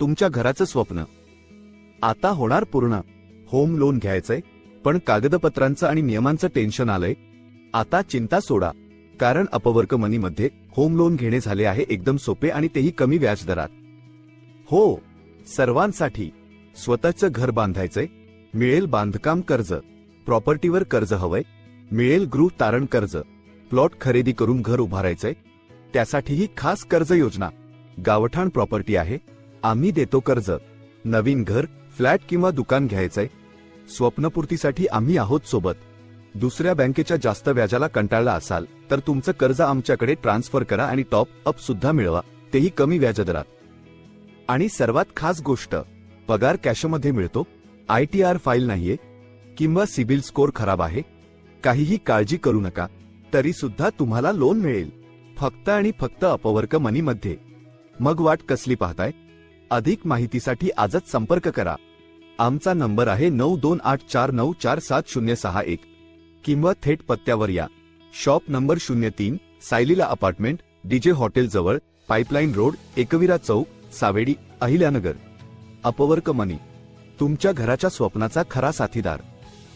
तुमच्या घराचं स्वप्न. आता होणार पूर्ण. होम लोन घ्यायचंय पण कागदपत्रांचं आणि नियमांचं टेन्शन आलंय. आता चिंता सोडा. कारण अपवर्क मनीमध्ये होम लोन घेणे झाले आहे एकदम सोपे आणि तेही कमी व्याजदरात. हो सर्वांसाठी. स्वतःचं घर बांधायचंय. मिळेल बांधकाम कर्ज. प्रॉपर्टीवर कर्ज हवंय. मिळेल गृह तारण कर्ज. प्लॉट खरेदी करून घर उभारायचंय. त्यासाठीही खास कर्ज योजना. गावठाण प्रॉपर्टी आहे. आम्ही देतो कर्ज. नवीन घर फ्लॅट किंवा दुकान घ्यायचंय. स्वप्नपूर्तीसाठी आम्ही आहोत सोबत. दुसऱ्या बँकेच्या जास्त व्याजाला कंटाळला असाल तर तुमचं कर्ज आमच्याकडे ट्रान्सफर करा आणि टॉप अप सुद्धा मिळवा. तेही कमी व्याजदरात. आणि सर्वात खास गोष्ट पगार कॅशमध्ये मिळतो. आय टी आर फाईल नाहीये. किंवा सिबिल स्कोअर खराब आहे. काहीही काळजी करू नका. तरी सुद्धा तुम्हाला लोन मिळेल. फक्त आणि फक्त अपवर्क मनीमध्ये. मग वाट कसली पाहताय? अधिक माहितीसाठी आजच संपर्क करा. आमचा नंबर आहे नऊ दोन आठ चार नऊ चार सात शून्य सहा एक. किंवा थेट पत्त्यावर या. शॉप नंबर शून्य तीन सायलीला अपार्टमेंट डीजे हॉटेल जवळ पाईपलाईन रोड एकविरा चौक सावेडी अहिल्यानगर. Upwork money. तुमच्या घराच्या स्वप्नाचा खरा साथीदार.